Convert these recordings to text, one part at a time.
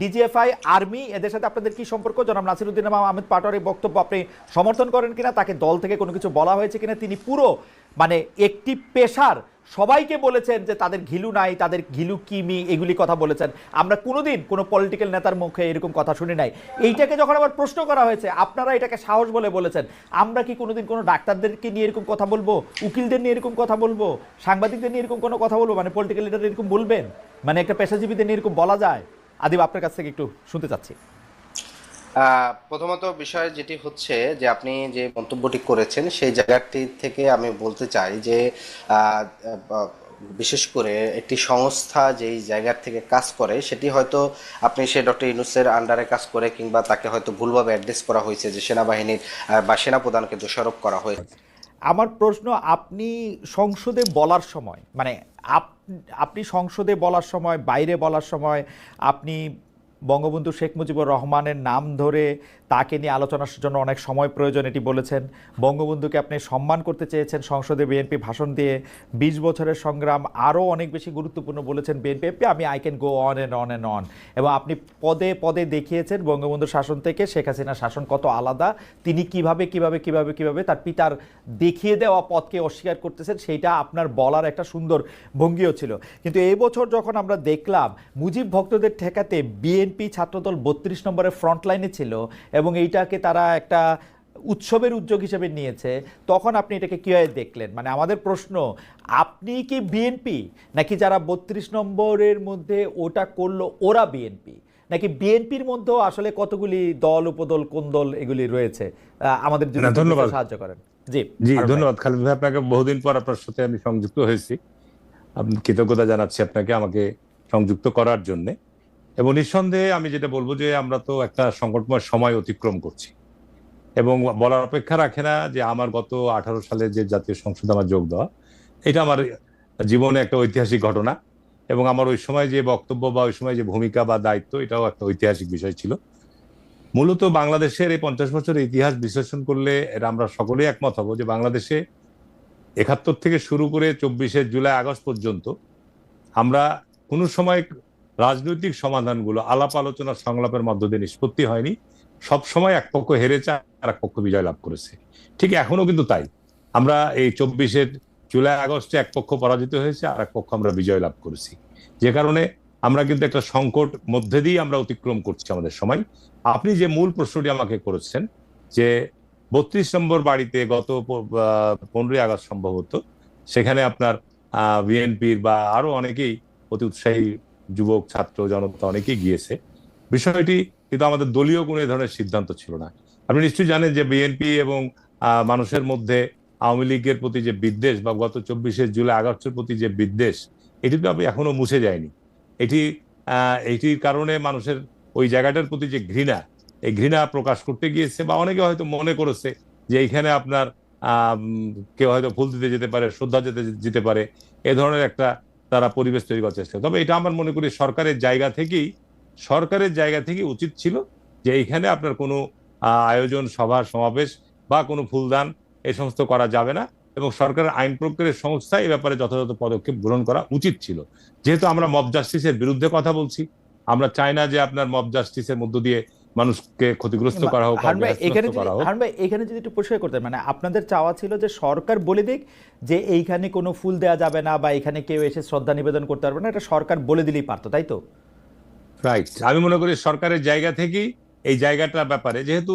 DGFI, army, এদের সাথে আপনাদের কি সম্পর্ক? জনাব নাসিরুদ্দিন ইমাম আহমেদ পাটোয়ারির বক্তব্য আপনি সমর্থন করেন কিনা? তাকে দল থেকে কোনো কিছু বলা হয়েছে কিনা? তিনি পুরো মানে একটি পেশার সবাইকে বলেছেন যে তাদের ঘিলু নাই, তাদের ঘিলু কিমি, এগুলি কথা বলেছেন। আমরা কোনোদিন কোনো পলিটিক্যাল নেতার মুখে এরকম কথা শুনি নাই। এইটাকে যখন আবার প্রশ্ন করা হয়েছে, আপনারা এটাকে সাহস বলে বলেছেন। আমরা কি কোনোদিন কোনো ডাক্তারদেরকে নিয়ে এরকম কথা বলব? উকিলদের নিয়ে এরকম কথা বলব? সাংবাদিকদের নিয়ে এরকম কোনো কথা বলব? মানে পলিটিক্যাল লিডার এরকম বলবেন? মানে একটা পেশাজীবীদের নিয়ে এরকম বলা যায়? আদিব, আপনার কাছ থেকে একটু শুনতে চাচ্ছি। প্রথমত বিষয় যেটি হচ্ছে যে আপনি যে মন্তব্যটি করেছেন, সেই জায়গাটি থেকে আমি বলতে চাই যে বিশেষ করে একটি সংস্থা যেই জায়গার থেকে কাজ করে, সেটি হয়তো আপনি সে ডক্টর ইউনুসের আন্ডারে কাজ করে কিংবা তাকে হয়তো ভুলভাবে অ্যাড্রেস করা হয়েছে যে সেনাবাহিনীর বা সেনাপ্রধানকে দোষারোপ করা হয়েছে। আমার প্রশ্ন, আপনি সংসদে বলার সময় মানে আপ- আপনি সংসদে বলার সময়, বাইরে বলার সময়, আপনি বঙ্গবন্ধু শেখ মুজিবুর রহমানের নাম ধরে তাকে নিয়ে আলোচনার জন্য অনেক সময় প্রয়োজন, এটি বলেছেন। বঙ্গবন্ধুকে আপনি সম্মান করতে চেয়েছেন, সংসদে বিএনপি ভাষণ দিয়ে বিশ বছরের সংগ্রাম আরও অনেক বেশি গুরুত্বপূর্ণ বলেছেন বিএনপি। এমপি, আমি I can go on and on and on এবং আপনি পদে পদে দেখিয়েছেন বঙ্গবন্ধুর শাসন থেকে, শেখ হাসিনার শাসন কত আলাদা, তিনি কীভাবে কীভাবে কীভাবে কীভাবে তার পিতার দেখিয়ে দেওয়া পথকে অস্বীকার করতেছেন, সেইটা আপনার বলার একটা সুন্দর ভঙ্গিও ছিল। কিন্তু এই বছর যখন আমরা দেখলাম, মুজিব ভক্তদের ঠেকাতে বিএনপি ছাত্রদল বত্রিশ নম্বরের ফ্রন্ট লাইনে ছিল এবং এইটাকে তারা একটা উৎসবের উদ্যোগ হিসেবে নিয়েছে তখন আপনি এটাকে কীভাবে দেখলেন? মানে আমাদের প্রশ্ন আপনি কি বিএনপি? নাকি যারা বত্রিশ নম্বরের মধ্যে ওটা করল ওরা বিএনপি? নাকি বিএনপির মধ্যেও আসলে কতগুলি দল উপদল কোন দল এগুলি রয়েছে? আমাদের জন্য ধন্যবাদ। সাহায্য করেন। জি। জি ধন্যবাদ। খালিদ ভাই আপনাকে বহুদিন পর আপনার সাথে আমি সংযুক্ত হয়েছি। কৃতজ্ঞতা জানাচ্ছি আপনাকে আমাকে সংযুক্ত করার জন্য। এবং নিঃসন্দেহে আমি যেটা বলব যে আমরা তো একটা সংকটময় সময় অতিক্রম করছি। এবং বলার অপেক্ষা রাখে না যে আমার গত আঠারো সালে যে জাতীয় সংসদে আমার যোগ দেওয়া, এটা আমার জীবনে একটা ঐতিহাসিক ঘটনা। এবং আমার ওই সময় যে বক্তব্য বা ওই সময় যে ভূমিকা বা দায়িত্ব, এটাও একটা ঐতিহাসিক বিষয় ছিল। মূলত বাংলাদেশের এই পঞ্চাশ বছরের ইতিহাস বিশ্লেষণ করলে এটা আমরা সকলেই একমত হব যে বাংলাদেশে একাত্তর থেকে শুরু করে চব্বিশে জুলাই আগস্ট পর্যন্ত আমরা কোনো সময় রাজনৈতিক সমাধানগুলো, আলাপ আলোচনা সংলাপের মধ্য দিয়ে নিষ্পত্তি হয়নি। সবসময় এক পক্ষ হেরেছে আর এক পক্ষ বিজয় লাভ করেছে। ঠিক এখনও কিন্তু তাই। আমরা এই চব্বিশের জুলাই, আগস্টে এক পক্ষ পরাজিত হয়েছে আর এক পক্ষ আমরা বিজয় লাভ করেছি। যে কারণে আমরা কিন্তু একটা সংকট মধ্যে দিয়ে আমরা অতিক্রম করছি আমাদের সময়। আপনি যে মূল প্রশ্নটি আমাকে করেছেন, যে বত্রিশ নম্বর বাড়িতে গত পনেরোই আগস্ট সম্ভবত, সেখানে আপনার বিএনপির বা আরও অনেকেই অতি উৎসাহী যুবক, ছাত্র, জনতা অনেকেই গিয়েছে। বিষয়টি কিন্তু আমাদের দলীয় কোনো ধরনের সিদ্ধান্ত ছিল না। আপনি নিশ্চয়ই জানেন যে বিএনপি এবং মানুষের মধ্যে আওয়ামী লীগের প্রতি যে বিদ্বেষ বা গত চব্বিশে জুলাই আগস্টের প্রতি যে বিদ্বেষ, এটি তো আমি এখনও মুছে যায়নি। এটি এটির কারণে মানুষের ওই জায়গাটার প্রতি যে ঘৃণা, এই ঘৃণা প্রকাশ করতে গিয়েছে বা অনেকে হয়তো মনে করেছে যে এইখানে আপনার কেউ হয়তো ফুল দিতে যেতে পারে, শ্রদ্ধা যেতে যেতে পারে। এ ধরনের একটা তারা পরিবেশ তৈরি করার চেষ্টা তবে এটা আমার মনে করি সরকারের জায়গা থেকেই, সরকারের জায়গা থেকে উচিত ছিল যে এইখানে আপনার কোনো আয়োজন, সভা, সমাবেশ বা কোনো ফুলদান এ সমস্ত করা যাবে না এবং সরকারের আইন প্রয়োগের সংস্থা এই ব্যাপারে যথাযথ পদক্ষেপ গ্রহণ করা উচিত ছিল। যেহেতু আমরা মব জাস্টিসের বিরুদ্ধে কথা বলছি, আমরা চাই না যে আপনার মব জাস্টিসের মধ্য দিয়ে মানুষকে ক্ষতিগ্রস্ত করা হোক এখানে যদি- হারুন ভাই, এখানে যদি একটু পরিষ্কার করতে মানে আপনাদের চাওয়া ছিল যে সরকার বলে দিক যে এইখানে কোনো ফুল দেওয়া যাবে না বা এখানে কেউ এসে শ্রদ্ধা নিবেদন করতে পারবে না এটা সরকার বলে দিলেই পারতো তাই তো? রাইট আমি মনে করি সরকারের জায়গা থেকেই এই জায়গাটার ব্যাপারে যেহেতু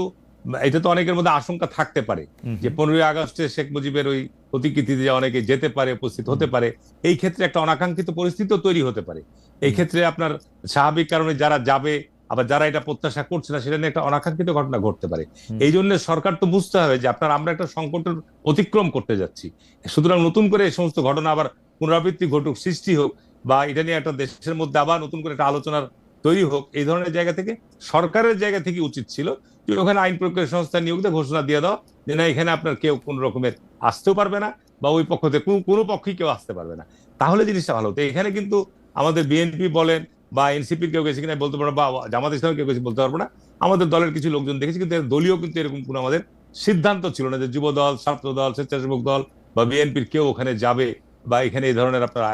এটা তো অনেকের মধ্যে আশঙ্কা থাকতে পারে যে পনেরোই আগস্টে শেখ মুজিবের ওই প্রতিকৃতিতে অনেকে যেতে পারে উপস্থিত হতে পারে এই ক্ষেত্রে একটা অনাকাঙ্ক্ষিত পরিস্থিতি তৈরি হতে পারে। এই ক্ষেত্রে আপনার স্বাভাবিক কারণে যারা যাবে আবার যারা এটা প্রত্যাশা করছে না সেটা নিয়ে একটা অনাকাঙ্ক্ষিত ঘটনা ঘটতে পারে। এই জন্য সরকার তো বুঝতে হবে যে আপনার আমরা একটা সংকটের অতিক্রম করতে যাচ্ছি। সুতরাং নতুন করে এই সমস্ত ঘটনা আবার পুনরাবৃত্তি ঘটুক সৃষ্টি হোক বা এটা নিয়ে একটা দেশের মধ্যে আবার নতুন করে একটা আলোচনার তৈরি হোক এই ধরনের জায়গা থেকে সরকারের জায়গা থেকে উচিত ছিল যে ওখানে আইন প্রক্রিয়া সংস্থা নিয়োগ দিয়ে ঘোষণা দিয়ে দাও যে না এখানে আপনার কেউ কোন রকমের আসতেও পারবে না বা ওই পক্ষ থেকে কোনো- কোনো পক্ষই কেউ আসতে পারবে না। তাহলে জিনিসটা ভালো হতো। এখানে কিন্তু আমাদের বিএনপি বলেন বা এনসিপির কেউ গেছে কিনা বলতে পারব বা জামাত ইসলামের কেউ গেছে বলতে পারব না। আমাদের দলের কিছু লোকজন দেখেছি কিন্তু দলীয় কিন্তু এরকম কোনো আমাদের সিদ্ধান্ত ছিল না যে যুব দল ছাত্র দল স্বেচ্ছাসেবক দল বা বিএনপির কেউ ওখানে যাবে বা এখানে এই ধরনের আপনার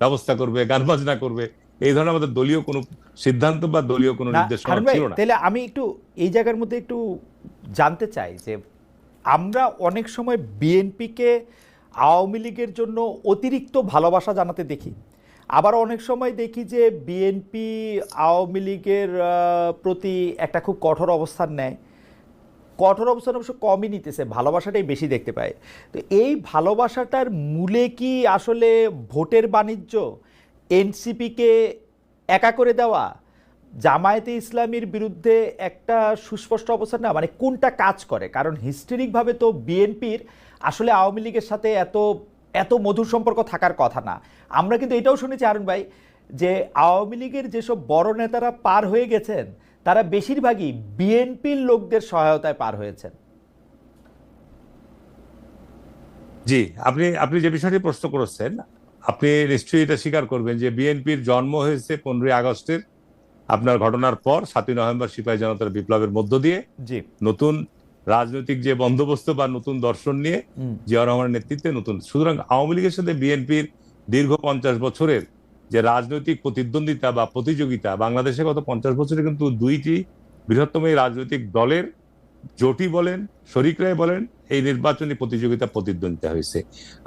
ব্যবস্থা করবে গান বাজনা করবে। এই ধরনের আমাদের দলীয় কোনো সিদ্ধান্ত বা দলীয় কোনো না নির্দেশনা ছিল না। তাহলে আমি একটু এই জায়গার মধ্যে একটু জানতে চাই যে আমরা অনেক সময় বিএনপিকে আওয়ামী লীগের জন্য অতিরিক্ত ভালোবাসা জানাতে দেখি। আবার অনেক সময় দেখি যে বিএনপি আওয়ামী লীগের প্রতি একটা খুব কঠোর অবস্থান নেয়। কঠোর অবস্থান অবশ্য কমই নিতেছে, ভালোবাসাটাই বেশি দেখতে পায়। তো এই ভালোবাসাটার মূলে কি আসলে ভোটের বাণিজ্য, এনসিপিকে একা করে দেওয়া, জামায়াতে ইসলামীর বিরুদ্ধে একটা সুস্পষ্ট অবস্থান না মানে কোনটা কাজ করে? কারণ হিস্টোরিকভাবে তো বিএনপির আসলে আওয়ামী লীগের সাথে এত এত মধুর সম্পর্ক থাকার কথা না। আমরা কিন্তু এটাও শুনেছি আরুন ভাই যে আওয়ামী লীগের যেসব বড় নেতারা পার হয়ে গেছেন তারা বেশিরভাগই বিএনপির লোকদের সহায়তায় পার হয়েছেন। জি আপনি আপনি যে বিষয়টি প্রশ্ন করেছেন আপনি নিশ্চয়ই এটা স্বীকার করবেন যে বিএনপির জন্ম হয়েছে পনেরোই আগস্টের। আপনার ঘটনার পর সাতই নভেম্বর সিপাহী জনতার বিপ্লবের মধ্য দিয়ে জি। নতুন রাজনৈতিক যে বন্দোবস্ত বা নতুন দর্শন নিয়ে জিয়া রহমানের নেতৃত্বে নতুন। সুতরাং আওয়ামী লীগের সাথে বিএনপির দীর্ঘ পঞ্চাশ বছরের যে রাজনৈতিক প্রতিদ্বন্দ্বিতা বা প্রতিযোগিতা বাংলাদেশে গত পঞ্চাশ বছরে কিন্তু দুইটি বৃহত্তম এই রাজনৈতিক দলের জোটই বলেন শরিকরাই বলেন এই নির্বাচনী প্রতিযোগিতা প্রতিদ্বন্দ্বিতা হয়েছে।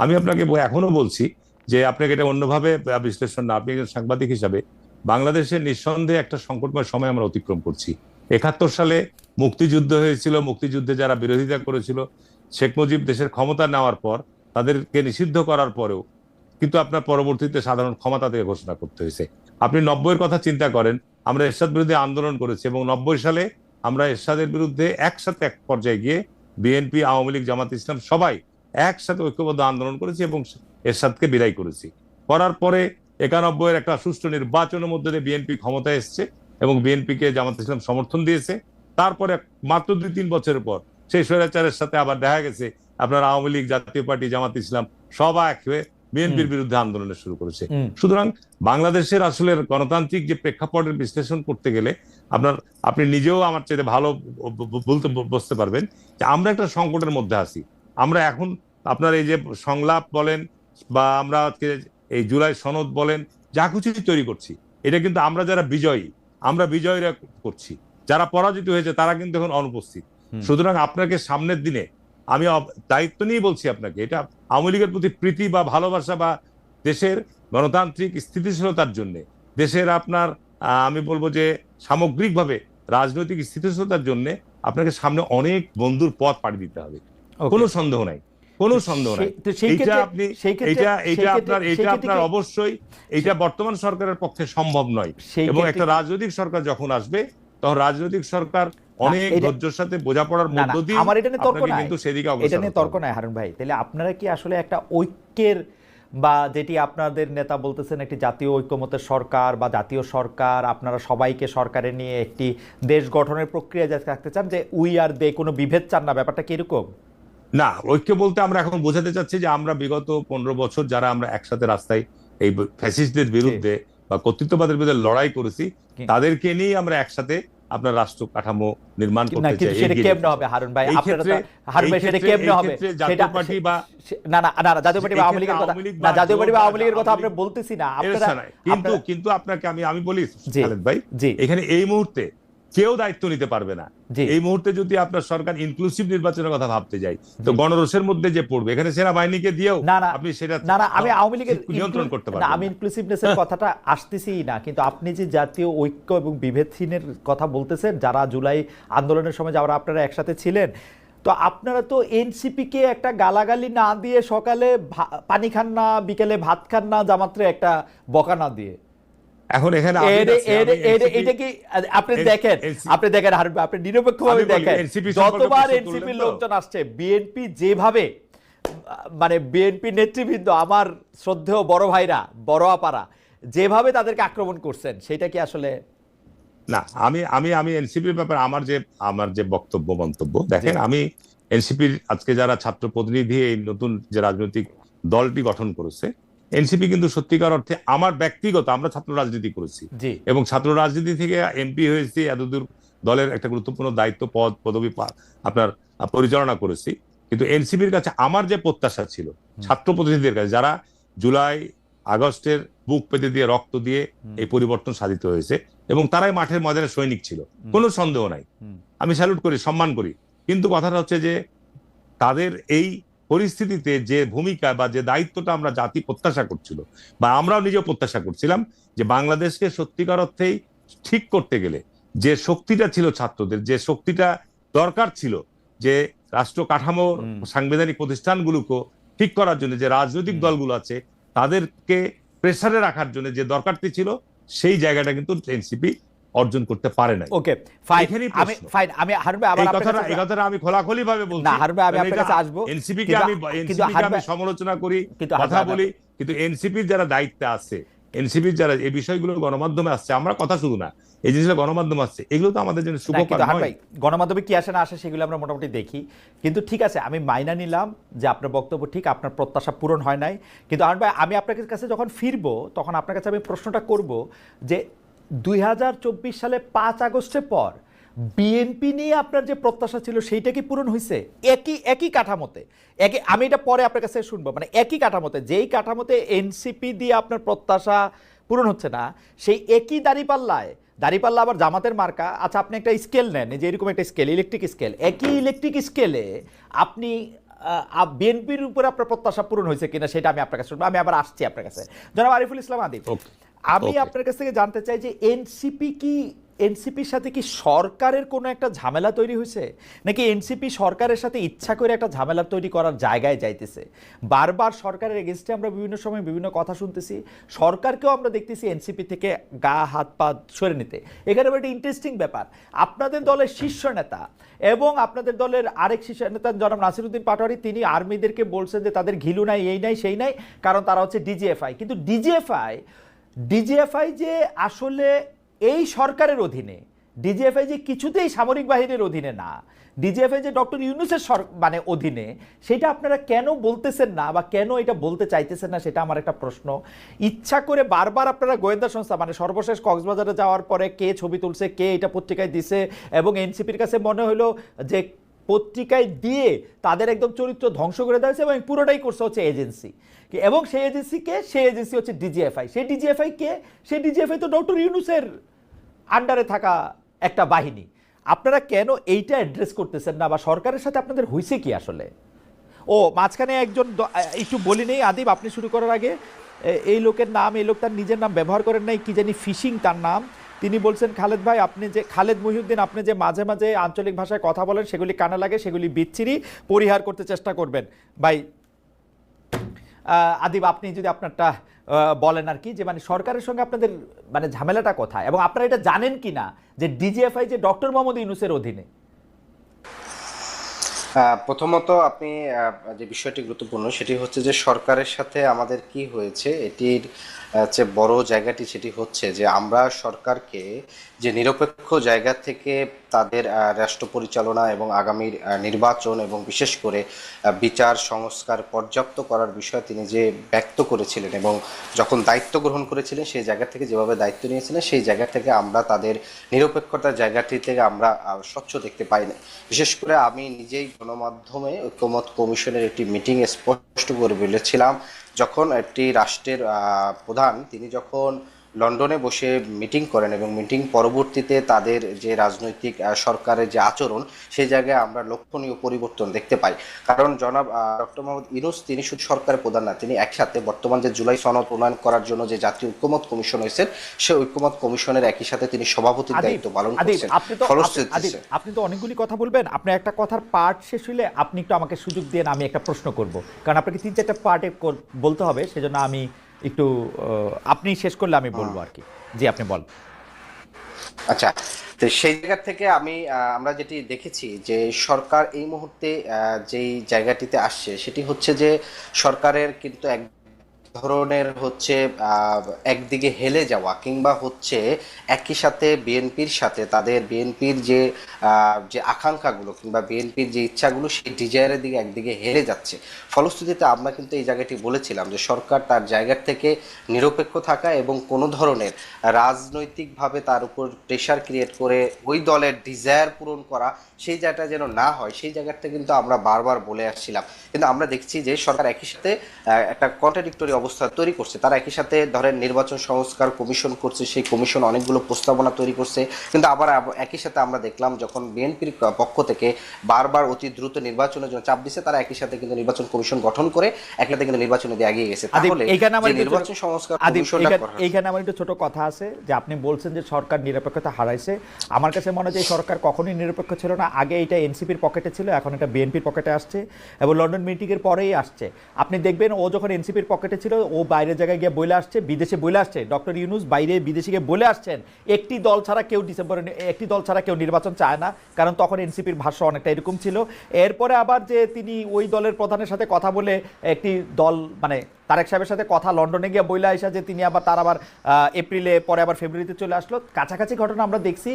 আমি আপনাকে এখনও বলছি যে আপনাকে এটা অন্যভাবে বিশ্লেষণ না আপনি একজন সাংবাদিক হিসাবে বাংলাদেশের নিঃসন্দেহে একটা সংকটময় সময় আমরা অতিক্রম করছি। একাত্তর সালে মুক্তিযুদ্ধ হয়েছিল, মুক্তিযুদ্ধে যারা বিরোধিতা করেছিল, শেখ মুজিব দেশের ক্ষমতা নেওয়ার পর তাদেরকে নিষিদ্ধ করার পরেও কিন্তু আপনার পরবর্তীতে সাধারণ ক্ষমতা থেকে ঘোষণা করতে হয়েছে। আপনি নব্বইয়ের কথা চিন্তা করেন, আমরা এরশাদ বিরুদ্ধে আন্দোলন করেছি এবং নব্বই সালে আমরা এরশাদের বিরুদ্ধে একসাথে এক পর্যায়ে গিয়ে বিএনপি, আওয়ামী লীগ, জামাত ইসলাম সবাই একসাথে ঐক্যবদ্ধ আন্দোলন করেছি এবং এরশাদকে বিদায় করেছি। করার পরে একানব্বইয়ের একটা সুষ্ঠু নির্বাচনের মধ্যে দিয়ে বিএনপি ক্ষমতায় এসছে এবং বিএনপিকে জামাত ইসলাম সমর্থন দিয়েছে। তারপরে মাত্র দুই তিন বছরের পর সেই স্বৈরাচারের সাথে আবার দেখা গেছে। আপনার আওয়ামী লীগ জাতীয় পার্টি জামাত ইসলাম সবাই এক হয়ে বিএনপির বিরুদ্ধে আন্দোলন শুরু করেছে। সুতরাং বাংলাদেশের আসলে গণতান্ত্রিক যে প্রেক্ষাপটের বিশ্লেষণ করতে গেলে আপনার আপনি নিজেও আমার চেয়ে ভালো বলতে ব- বুঝতে পারবেন যে আমরা একটা সংকটের মধ্যে আছি। আমরা এখন আপনার এই যে সংলাপ বলেন বা আমরা আজকে এই জুলাই সনদ বলেন যা কিছুই তৈরি করছি। এটা কিন্তু আমরা যারা বিজয়ী আমরা বিজয়ীরা করছি। যারা পরাজিত হয়েছে তারা কিন্তু এখন অনুপস্থিত। সুতরাং আপনাকে সামনের দিনে আমি দায়িত্ব নিয়ে বলছি আপনাকে এটা আওয়ামী লীগের প্রতি প্রীতি বা ভালোবাসা বা দেশের গণতান্ত্রিক স্থিতিশীলতার জন্য দেশের আপনার আমি বলব যে সামগ্রিকভাবে রাজনৈতিক স্থিতিশীলতার জন্য আপনাকে সামনে অনেক বন্ধুর পথ পাড়ি দিতে হবে। কোনো সন্দেহ নাই কোনো সন্দেহ নাই। এইটা আপনি এটা এটা আপনার এটা আপনার অবশ্যই এটা বর্তমান সরকারের পক্ষে সম্ভব নয়। এবং একটা রাজনৈতিক সরকার যখন আসবে তখন রাজনৈতিক সরকার অনেক ধৈর্যের সাথে বোঝাপড়ার মধ্য দিয়ে আমার এটা নিয়ে তর্ক নাই। কিন্তু সেদিকে এটা নিয়ে তর্ক নাই হারুন ভাই। তাহলে আপনারা কি আসলে একটা ঐক্যের বা যেটি আপনাদের নেতা বলতেছেন একটি জাতীয় ঐক্যমতের সরকার বা জাতীয় সরকার আপনারা সবাইকে সরকারে নিয়ে একটি দেশ গঠনের প্রক্রিয়া যাতে রাখতে চান যে উই আর দে কোনো বিভেদ চান না? ব্যাপারটা কি এরকম? না ঐক্য বলতে আমরা এখন বোঝাতে চাচ্ছি যে আমরা বিগত পনেরো বছর যারা আমরা একসাথে রাস্তায় এই ফ্যাসিস্টদের বিরুদ্ধে বা কর্তৃত্ববাদের বিরুদ্ধে লড়াই করেছি তাদেরকে নিয়ে আমরা একসাথে আপনার রাষ্ট্র কাঠামো নির্মাণ করতে চাই সেটা এগিয়ে কেমনে হবে হারুন ভাই? আপনারা ক্ষেত্রে- হারুন ভাই সেটা কেমনে হবে? সেটা পার্টি বা না না না না, জাতীয় পার্টি বা এই আওয়ামী লীগের কথা না জাতীয় পার্টি বা আওয়ামী লীগের কথা আপনি বলতেছি না। আপনারা কিন্তু কিন্তু আপনাকে আমি আমি বলি। খালেদ ভাই এখানে এই মুহূর্তে কেউ দায়িত্ব নিতে পারবে না এই মুহূর্তে যদি আপনার সরকার ইনক্লুসিভ নির্বাচনের কথা ভাবতে যাই তো। গণরোষের মধ্যে যে পড়বে এখানে সেনাবাহিনীকে দিয়েও আপনি সেটা না না আমি আওয়ামী লীগের নিয়ন্ত্রণ করতে পারবেন আমি। ইনক্লুসিভনেসের কথাটা আসতেছি না কিন্তু আপনি যে জাতীয় ঐক্য এবং বিভেদহীনের কথা বলতেছেন যারা জুলাই আন্দোলনের সময় যারা আপনারা একসাথে ছিলেন তো আপনারা তো এনসিপি কে একটা গালাগালি না দিয়ে সকালে পানি খান না বিকেলে ভাত খান না জামাত্রে একটা বকা না দিয়ে এখন এখানে এটা কি আপনি দেখেন আপনি দেখেন হারুন আপনি নিরপেক্ষভাবে দেখেন যতবার প্রশ্ন এনসিপি লোকজন আসছে বিএনপি যেভাবে মানে বিএনপি নেতৃবৃন্দ আমার শ্রদ্ধেয় বড় ভাইরা বড় আপারা যেভাবে তাদেরকে আক্রমণ করছেন সেটা কি আসলে না আমি আমি আমি এনসিপির ব্যাপারে আমার যে আমার যে বক্তব্য মন্তব্য দেখেন আমি এনসিপির আজকে যারা ছাত্র প্রতিনিধি এই নতুন যে রাজনৈতিক দলটি গঠন করেছে এনসিপি কিন্তু সত্যিকার অর্থে আমার ব্যক্তিগত আমরা ছাত্র রাজনীতি করেছি। এবং ছাত্র রাজনীতি থেকে এমপি হয়েছি এতদূর দলের একটা গুরুত্বপূর্ণ দায়িত্ব পদ পদবি আপনার পরিচালনা করেছি। কিন্তু এনসিপির কাছে আমার যে প্রত্যাশা ছিল ছাত্র প্রতিনিধিদের কাছে যারা জুলাই আগস্টের বুক পেতে দিয়ে রক্ত দিয়ে এই পরিবর্তন সাধিত হয়েছে এবং তারাই মাঠের ময়দানে সৈনিক ছিল। কোনো সন্দেহ নাই। আমি স্যালুট করি সম্মান করি। কিন্তু কথাটা হচ্ছে যে তাদের এই পরিস্থিতিতে যে ভূমিকা বা যে দায়িত্বটা আমরা জাতি প্রত্যাশা করছিল বা আমরাও নিজেও প্রত্যাশা করছিলাম যে বাংলাদেশকে সত্যিকার অর্থেই ঠিক করতে গেলে যে শক্তিটা ছিল ছাত্রদের যে শক্তিটা দরকার ছিল যে রাষ্ট্র কাঠামো সাংবিধানিক প্রতিষ্ঠানগুলোকে ঠিক করার জন্য যে রাজনৈতিক দলগুলো আছে তাদেরকে প্রেসারে রাখার জন্য যে দরকারটি ছিল সেই জায়গাটা কিন্তু এনসিপি অর্জন করতে পারে নাই। ওকে ফাইন আমি ফাইন আমি হারুন ভাই আবার কথাটা এই কথাটা আমি খোলাখুলি ভাবে বলছি। না, হারুন ভাই, আমি আপনার কাছে আসব। এনসিপি কে আমি কিন্তু এনসিপি কে আমি সমালোচনা করি কথা বলি কিন্তু এনসিপির যারা দায়িত্বে আছে এনসিপির যারা এই বিষয়গুলো গণমাধ্যমে আসছে আমরা কথা শুধু না এই জিনিসগুলো গণমাধ্যমে আসছে এগুলো তো আমাদের জন্য না, শুভকর নয়। ভাই গণমাধ্যমে কি আসে না আসে সেগুলো আমরা মোটামুটি দেখি। কিন্তু ঠিক আছে আমি মাইনা নিলাম যে আপনার বক্তব্য ঠিক আপনার প্রত্যাশা পূরণ হয় নাই। কিন্তু ভাই আমি আপনার কাছে যখন ফিরবো তখন আপনার কাছে আমি প্রশ্নটা করব যে দুই হাজার চব্বিশ সালে পাঁচ আগস্টের পর বিএনপি নিয়ে আপনার যে প্রত্যাশা ছিল, সেইটা কি পূরণ হয়েছে একই একই কাঠামোতে। একই, আমি এটা পরে আপনার কাছে শুনব। মানে একই কাঠামোতে, যেই কাঠামোতে এনসিপি দিয়ে আপনার প্রত্যাশা পূরণ হচ্ছে না, সেই একই দাঁড়িপাল্লায়, দাঁড়িপাল্লা আবার জামাতের মার্কা। আচ্ছা আপনি একটা স্কেল নেন যে এরকম একটা স্কেল, ইলেকট্রিক স্কেল। একই ইলেকট্রিক স্কেলে আপনি বিএনপির উপরে আপনার প্রত্যাশা পূরণ হয়েছে কিনা, সেটা আমি আপনার কাছে শুনব। আমি আবার আসছি আপনার কাছে। জনাব আরিফুল ইসলাম আদিব. আমি আপনার কাছ থেকে জানতে চাই যে এনসিপি কি এনসিপির সাথে কি সরকারের কোনো একটা ঝামেলা তৈরি হয়েছে? নাকি এনসিপি সরকারের সাথে ইচ্ছা করে একটা ঝামেলা তৈরি করার জায়গায় যাইতেছে? বারবার সরকারের এগেনস্টে আমরা বিভিন্ন সময় বিভিন্ন কথা শুনতেছি। সরকারকেও আমরা দেখতেছি এনসিপি থেকে গা হাত পা সরে নিতে। এখানে একটা ইন্টারেস্টিং ব্যাপার। আপনাদের দলের শীর্ষ নেতা এবং আপনাদের দলের আরেক শীর্ষ নেতা জনাব নাসিরুদ্দিন পাটোয়ারি তিনি আর্মিদেরকে বলছেন যে তাদের ঘিলু নাই এই নাই সেই নাই কারণ তারা হচ্ছে ডিজিএফআই কিন্তু ডিজিএফআই ডিজিএফআই যে আসলে এই সরকারের অধীনে ডিজিএফআই যে কিছুতেই সামরিক বাহিনীর অধীনে না ডিজিএফআই যে ডক্টর ইউনুসের সর- মানে অধীনে, সেটা আপনারা কেন বলতেছেন না বা কেন এটা বলতে চাইতেছেন না সেটা আমার একটা প্রশ্ন। ইচ্ছা করে বারবার আপনারা গোয়েন্দা সংস্থা মানে সর্বশেষ কক্সবাজারে যাওয়ার পরে কে ছবি তুলছে, কে এটা পত্রিকায় দিছে এবং এনসিপির কাছে মনে হলো যে পত্রিকায় দিয়ে তাদের একদম চরিত্র ধ্বংস করে দেওয়া হয়েছে এবং পুরোটাই করছে হচ্ছে এজেন্সি। এবং সেই এজেন্সিকে সেই এজেন্সি হচ্ছে ডিজিএফআই সেই ডিজিএফআই কে? সেই ডিজিএফআই তো ডক্টর ইউনুসের আন্ডারে থাকা একটা বাহিনী। আপনারা কেন এইটা অ্যাড্রেস করতেছেন না বা সরকারের সাথে আপনাদের হয়েছে কি আসলে? ও, মাঝখানে একজন একটু বলি নেই, আদিব, আপনি শুরু করার আগে। এই লোকের নাম, এই লোক তার নিজের নাম ব্যবহার করেন নাই, কি জানি ফিশিং তার নাম। তিনি বলছেন, খালেদ ভাই, আপনি যে, খালেদ মহিউদ্দিন, আপনি যে মাঝে মাঝে আঞ্চলিক ভাষায় কথা বলেন, সেগুলি কানা লাগে, সেগুলি বিচ্ছিরি, পরিহার করতে চেষ্টা করবেন। ভাই আদিব, আপনি যদি আপনারটা বলেন আর কি যে মানে সরকারের সঙ্গে আপনাদের মানে ঝামেলাটা কোথায়? এবং আপনারা এটা জানেন কি না যে ডিজিএফআই যে ডক্টর মোহাম্মদ ইউনুসের অধীনে? প্রথমত আপনি যে বিষয়টি গুরুত্বপূর্ণ, সেটি হচ্ছে যে সরকারের সাথে আমাদের কি হয়েছে, এটির যে বড় জায়গাটি সেটি হচ্ছে যে আমরা সরকারকে যে নিরপেক্ষ জায়গা থেকে তাদের রাষ্ট্র পরিচালনা এবং আগামীর নির্বাচন এবং বিশেষ করে বিচার, সংস্কার পর্যাপ্ত করার বিষয় তিনি যে ব্যক্ত করেছিলেন এবং যখন দায়িত্ব গ্রহণ করেছিলেন সেই জায়গা থেকে যেভাবে দায়িত্ব নিয়েছিলেন সেই জায়গা থেকে আমরা তাদের নিরপেক্ষতার জায়গাটি থেকে আমরা স্বচ্ছ দেখতে পাই না বিশেষ করে আমি নিজেই গণমাধ্যমে ঐক্যমত কমিশনের একটি মিটিং স্পষ্ট করে বলেছিলাম যখন একটি রাষ্ট্রের প্রধান তিনি যখন লন্ডনে বসে মিটিং করেন এবং মিটিং পরবর্তীতে তাদের যে রাজনৈতিক সরকারের যে আচরণ সেই জায়গায় আমরা লক্ষণীয় পরিবর্তন দেখতে পাই। কারণ জনাব ডক্টর মোহাম্মদ ইনুস তিনি শুধু সরকারের প্রধান না তিনি একসাথে বর্তমান যে জুলাই সনদ প্রণয়ন করার জন্য যে জাতীয় ঐক্যমত কমিশন হয়েছে সেই ঐক্যমত কমিশনের একই সাথে তিনি সভাপতির দায়িত্ব পালন করছেন। আপনি তো ফলশ্রুতিতে আপনি তো অনেকগুলি কথা বলবেন। আপনি একটা কথার পার্ট শেষ হইলে আপনি একটু আমাকে সুযোগ দিয়ে আমি একটা প্রশ্ন করব। কারণ আপনাকে তিন চারটা পার্টে বলতে হবে সেজন্য আমি একটু আপনি শেষ করলে আমি বলব আর কি। জি আপনি বল। আচ্ছা তো সেই জায়গা থেকে আমি আহ, আমরা যেটি দেখেছি যে সরকার এই মুহূর্তে আহ, যেই জায়গাটিতে আসছে সেটি হচ্ছে যে সরকারের কিন্তু এক ধরনের হচ্ছে একদিকে হেলে যাওয়া কিংবা হচ্ছে একই সাথে বিএনপির সাথে তাদের বিএনপির যে যে আকাঙ্ক্ষাগুলো কিংবা বিএনপির যে ইচ্ছাগুলো সেই ডিজায়ারের দিকে একদিকে হেলে যাচ্ছে। ফলশ্রুতিতে আমরা কিন্তু এই জায়গাটি বলেছিলাম যে সরকার তার জায়গার থেকে নিরপেক্ষ থাকা এবং কোনো ধরনের রাজনৈতিকভাবে তার উপর প্রেশার ক্রিয়েট করে ওই দলের ডিজায়ার পূরণ করা সেই জায়গাটা যেন না হয়, সেই জায়গাটা কিন্তু আমরা বারবার বলে আসছিলাম। কিন্তু আমরা দেখছি যে সরকার একই সাথে একটা কন্ট্রাডিক্টরি ব্যবস্থা তৈরি করছে। তারা একই সাথে ধরেন নির্বাচন সংস্কার কমিশন করছে সেই কমিশন অনেকগুলো প্রস্তাবনা তৈরি করছে। কিন্তু আবার একই সাথে আমরা দেখলাম যখন বিএনপির পক্ষ থেকে বারবার অতি দ্রুত নির্বাচনের জন্য চাপ দিচ্ছে তারা একই সাথে কিন্তু নির্বাচন কমিশন গঠন করে সাথে কিন্তু নির্বাচনে দিয়ে এগিয়ে গেছে। তাহলে নির্বাচন সংস্কার এইখানে আমার একটু ছোট কথা আছে যে আপনি বলছেন যে সরকার নিরপেক্ষতা হারাইছে। আমার কাছে মনে হয় যে সরকার কখনোই নিরপেক্ষ ছিল না। আগে এটা এনসিপির পকেটে ছিল এখন এটা বিএনপির পকেটে আসছে এবং লন্ডন মিটিংয়ের পরেই আসছে। আপনি দেখবেন ও যখন এনসিপির পকেটে ছিল ও বাইরের জায়গায় গিয়ে বলে আসছে, বিদেশে বলে আসছে। ডক্টর ইউনুস বাইরে বিদেশে গিয়ে বলে আসছেন, একটি দল ছাড়া কেউ ডিসেম্বরে, একটি দল ছাড়া কেউ নির্বাচন চায় না, কারণ তখন এনসিপির ভাষ্য অনেকটা এরকম ছিল। এরপরে আবার যে তিনি ওই দলের প্রধানের সাথে কথা বলে একটি দল মানে তারেক সাহেবের সাথে কথা লন্ডনে গিয়ে বইলা আসা যে তিনি আবার, তার আবার এপ্রিলে, পরে আবার ফেব্রুয়ারিতে চলে আসলো। কাছাকাছি ঘটনা আমরা দেখছি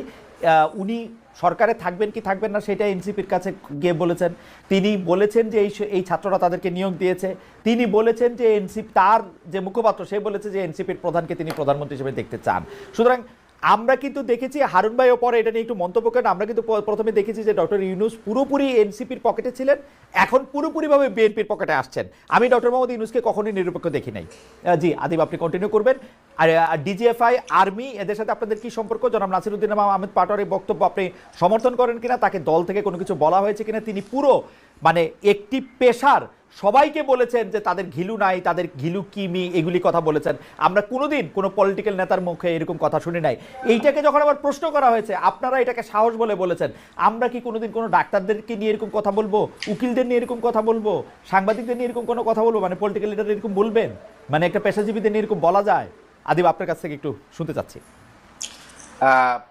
উনি সরকারে থাকবেন কি থাকবেন না সেটা এনসিপির কাছে গিয়ে বলেছেন। তিনি বলেছেন যে এই এই ছাত্ররা তাদেরকে নিয়োগ দিয়েছে। তিনি বলেছেন যে এনসিপি, তার যে মুখপাত্র সে বলেছে যে এনসিপির প্রধানকে তিনি প্রধানমন্ত্রী হিসেবে দেখতে চান। সুতরাং আমরা কিন্তু দেখেছি, হারুন ভাইও পরে এটা নিয়ে একটু মন্তব্য করেন, আমরা কিন্তু প্রথমে দেখেছি যে ডক্টর ইউনুস পুরোপুরি এনসিপির পকেটে ছিলেন, এখন পুরোপুরিভাবে বিএনপির পকেটে আসছেন। আমি ডক্টর মোহাম্মদ ইউনুসকে কখনোই নিরপেক্ষ দেখি নাই। জি, আদিব, আপনি কন্টিনিউ করবেন। আর ডিজিএফআই, আর্মি, এদের সাথে আপনাদের কি সম্পর্ক? জনাব নাসিরুদ্দিন আহমেদ পাটোয়ারির বক্তব্য আপনি সমর্থন করেন কিনা? তাকে দল থেকে কোনো কিছু বলা হয়েছে কিনা? তিনি পুরো মানে একটি পেশার সবাইকে বলেছেন যে তাদের ঘিলু নাই, তাদের ঘিলু কিমি, এগুলি কথা বলেছেন। আমরা কোনোদিন কোনো পলিটিক্যাল নেতার মুখে এরকম কথা শুনি নাই। এইটাকে যখন আবার প্রশ্ন করা হয়েছে, আপনারা এটাকে সাহস বলে বলেছেন। আমরা কি কোনোদিন কোনো ডাক্তারদেরকে নিয়ে এরকম কথা বলব? উকিলদের নিয়ে এরকম কথা বলব? সাংবাদিকদের নিয়ে এরকম কোনো কথা বলব? মানে পলিটিক্যাল লিডার এরকম বলবেন? মানে একটা পেশাজীবীদের নিয়ে এরকম বলা যায়? আদিব, আপনার কাছ থেকে একটু শুনতে চাচ্ছি।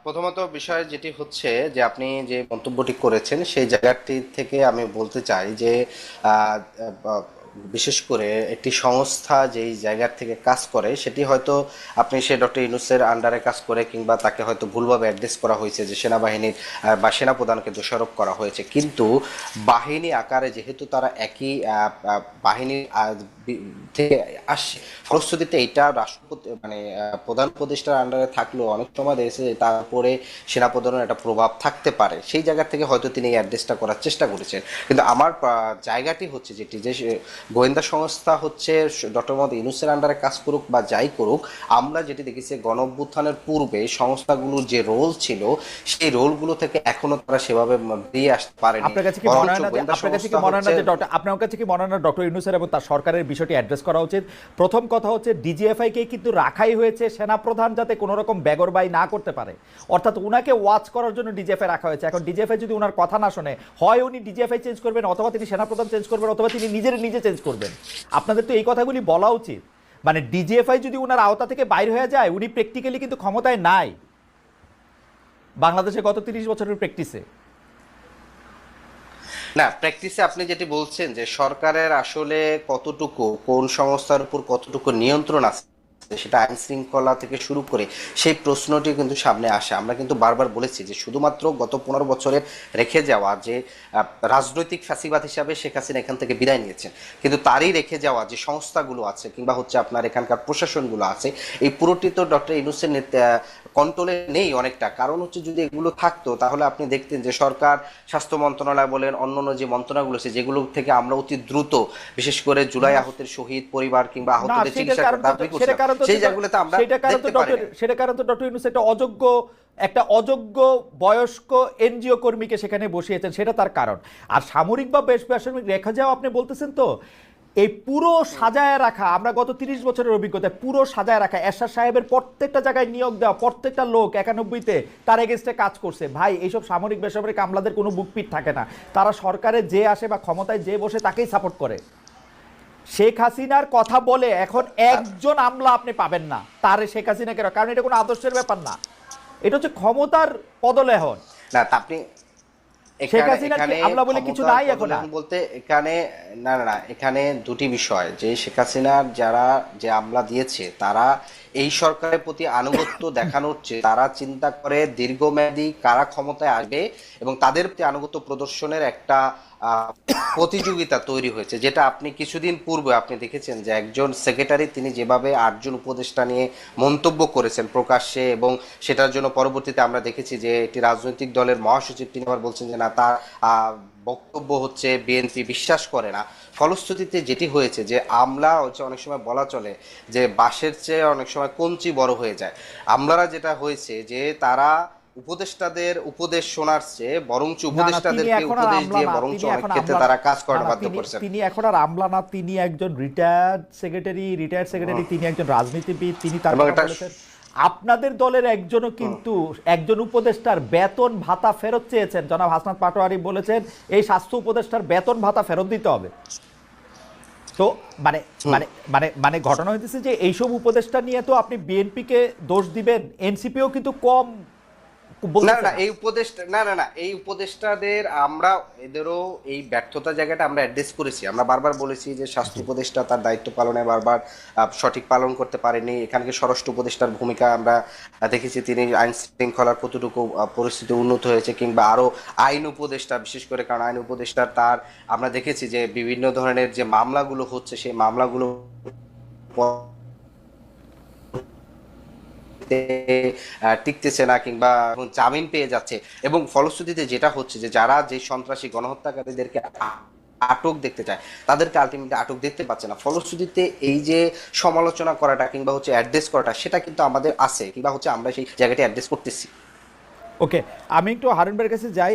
প্রথমত বিষয় যেটি হচ্ছে যে আপনি যে মন্তব্যটি করেছেন, সেই জায়গাটি থেকে আমি বলতে চাই যে বিশেষ করে একটি সংস্থা যেই জায়গার থেকে কাজ করে, সেটি হয়তো আপনি সে ডক্টর ইউনুসের আন্ডারে কাজ করে কিংবা তাকে হয়তো ভুলভাবে অ্যাড্রেস করা হয়েছে যে সেনাবাহিনীর বা সেনাপ্রধানকে দোষারোপ করা হয়েছে। কিন্তু বাহিনী আকারে যেহেতু তারা একই বাহিনীর থেকে আসছে ফলশ্রুতিতে এটা রাষ্ট্রপতি মানে প্রধান উপদেষ্টার আন্ডারে থাকলেও অনেক সময় দেখেছে যে তার উপরে সেনাপ্রধানের একটা প্রভাব থাকতে পারে। সেই জায়গা থেকে হয়তো তিনি এই অ্যাড্রেসটা করার চেষ্টা করেছেন। কিন্তু আমার জায়গাটি হচ্ছে যেটি যে গোয়েন্দা সংস্থা হচ্ছে ডক্টর মোহাম্মদ ইউনুসের আন্ডারে কাজ করুক বা যাই করুক আমরা যেটি দেখেছি গণঅভ্যুত্থানের পূর্বে সংস্থাগুলোর যে রোল ছিল সেই রোলগুলো থেকে এখনও তারা সেভাবে বেরিয়ে আসতে পারেনি। আপনার কাছে কি মনে হয় না আপনার কাছে কি মনে হয় না যে ডক্টর আপনার কাছে কি মনে হয় না ডক্টর ইউনুসের এবং তার সরকারের বিষয়টি অ্যাড্রেস করা উচিত? প্রথম কথা হচ্ছে ডিজিএফআই কে কিন্তু রাখাই হয়েছে সেনাপ্রধান যাতে কোনো রকম বেগরবাই না করতে পারে। অর্থাৎ উনাকে ওয়াচ করার জন্য ডিজিএফআই রাখা হয়েছে। এখন ডিজিএফআই যদি ওনার কথা না শোনে হয় উনি ডিজিএফআই চেঞ্জ করবেন অথবা তিনি সেনাপ্রধান চেঞ্জ করবেন অথবা তিনি নিজের নিজে চেঞ্জ করবেন। আপনাদের তো এই কথাগুলি বলা উচিত। মানে ডিজিএফআই যদি ওনার আওতা থেকে বাইর হয়ে যায়, উনি প্র্যাকটিক্যালি কিন্তু ক্ষমতায় নাই। বাংলাদেশে গত তিরিশ বছরের প্র্যাকটিসে না প্র্যাকটিসে আপনি যেটি বলছেন যে সরকারের আসলে কতটুকু, কোন সংস্থার উপর কতটুকু নিয়ন্ত্রণ আছে সেটা আইন শৃঙ্খলা থেকে শুরু করে সেই প্রশ্নটি কিন্তু সামনে আসে। আমরা কিন্তু বারবার বলেছি যে শুধুমাত্র গত পনেরো বছরের রেখে যাওয়া যে রাজনৈতিক ফ্যাসিবাদ হিসাবে শেখ হাসিনা এখান থেকে বিদায় নিয়েছেন, কিন্তু তারই রেখে যাওয়া যে সংস্থাগুলো আছে কিংবা হচ্ছে আপনার এখানকার প্রশাসনগুলো আছে, এই পুরোটি তো ডক্টর ইনুসের কন্ট্রোলে নেই অনেকটা। কারণ হচ্ছে যদি এগুলো থাকতো তাহলে আপনি দেখতেন যে সরকার স্বাস্থ্য মন্ত্রণালয় বলেন অন্য অন্য যে মন্ত্রণালয়গুলো আছে যেগুলো থেকে আমরা অতি দ্রুত বিশেষ করে জুলাই আহতের শহীদ পরিবার কিংবা আহতদের চিকিৎসা দাবি তো সেই জায়গাগুলোতে আমরা সেটার কারণ তো দেখতে পারি ডক্টর সেটার কারণ তো ডক্টর ইউনুস একটা অযোগ্য একটা অযোগ্য বয়স্ক এনজিও কর্মীকে সেখানে বসিয়েছেন সেটা তার কারণ। আর সামরিক বা বেশ বেসামরিক রেখা যাও আপনি বলতেছেন তো এই পুরো সাজায় রাখা, আমরা গত তিরিশ বছরের অভিজ্ঞতা পুরো সাজায় রাখা, এরশাদ সাহেবের প্রত্যেকটা জায়গায় নিয়োগ দেওয়া, প্রত্যেকটা লোক একানব্বইতে তার এগেনস্টে কাজ করছে। ভাই, এইসব সামরিক বেসামরিক আমলাদের কোনো বুকপিট থাকে না। তারা সরকারে যে আসে বা ক্ষমতায় যে বসে তাকেই সাপোর্ট করে। শেখ হাসিনার কথা বলে এখন একজন আমলা আপনি পাবেন না, তার শেখ হাসিনাকে কারণ এটা কোনো আদর্শের ব্যাপার না। এটা হচ্ছে ক্ষমতার পদলেহন। না আপনি শেখ এখানে- হাসিনার কি এখানে আমলা বলে কিছু নাই এখন? বলতে এখানে না না না এখানে দুটি বিষয়। যে শেখ হাসিনার যারা যে আমলা দিয়েছে তারা এই সরকারের প্রতি আনুগত্য দেখানোর চেয়ে তারা চিন্তা করে দীর্ঘমেয়াদী কারা ক্ষমতায় আসবে এবং তাদের প্রতি আনুগত্য প্রদর্শনের একটা প্রতিযোগিতা তৈরি হয়েছে, যেটা আপনি কিছুদিন পূর্বে আপনি দেখেছেন যে একজন সেক্রেটারি তিনি যেভাবে আটজন উপদেষ্টা নিয়ে মন্তব্য করেছেন প্রকাশ্যে এবং সেটার জন্য পরবর্তীতে আমরা দেখেছি যে একটি রাজনৈতিক দলের মহাসচিব তিনি আবার বলছেন যে না, তার বক্তব্য হচ্ছে বিএনপি বিশ্বাস করে না। ফলশ্রুতিতে যেটি হয়েছে যে আমলা হচ্ছে অনেক সময় বলা চলে যে বাঁশের চেয়ে অনেক সময় কঞ্চি বড় হয়ে যায়। আমলারা যেটা হয়েছে যে তারা উপদেষ্টাদের উপদেশ শোনার চেয়ে বরঞ্চ তিনি উপদেষ্টাদেরকে উপদেশ দিয়ে বরঞ্চ অনেক ক্ষেত্রে তারা কাজ করার বাধ্য করছেন। তিনি এখন আর আমলা না তিনি একজন রিটায়ার্ড সেক্রেটারি রিটায়ার্ড সেক্রেটারি তিনি একজন রাজনীতিবিদ তিনি তার আপনাদের দলের একজনও কিন্তু একজন উপদেষ্টার বেতন ভাতা ফেরত চেয়েছেন। জনাব হাসনাত পাটোয়ারি বলেছেন এই স্বাস্থ্য উপদেষ্টার বেতন ভাতা ফেরত দিতে হবে। তো মানে মানে মানে মানে ঘটনা হইতেছে যে এইসব উপদেষ্টা নিয়ে তো আপনি বিএনপিকে দোষ দিবেন এনসিপিও কিন্তু কম না না। এই উপদেষ্টা না না না এই উপদেষ্টাদের আমরা এদেরও এই ব্যর্থতা জায়গাটা আমরা অ্যাড্রেস করেছি আমরা বারবার বলেছি যে স্বাস্থ্য উপদেষ্টা তার দায়িত্ব পালনে বারবার সঠিক পালন করতে পারেনি এখানকে স্বরাষ্ট্র উপদেষ্টার ভূমিকা আমরা দেখেছি তিনি আইন শৃঙ্খলার কতটুকু পরিস্থিতি উন্নত হয়েছে কিংবা আরও আইন উপদেষ্টা বিশেষ করে কারণ আইন উপদেষ্টা তার আমরা দেখেছি যে বিভিন্ন ধরনের যে মামলাগুলো হচ্ছে সেই মামলাগুলো আহ, টিকতেছে না কিংবা জামিন পেয়ে যাচ্ছে। এবং ফলশ্রুতিতে যেটা হচ্ছে যে যারা যে সন্ত্রাসী গণহত্যাকারীদেরকে আটক দেখতে চায় তাদেরকে আলটিমেটলি আটক দেখতে পাচ্ছে না। ফলশ্রুতিতে এই যে সমালোচনা করাটা কিংবা হচ্ছে অ্যাড্রেস করাটা সেটা কিন্তু আমাদের আছে কিংবা হচ্ছে আমরা সেই জায়গাটি অ্যাড্রেস করতেছি। ওকে আমি একটু হারুনবের কাছে যাই।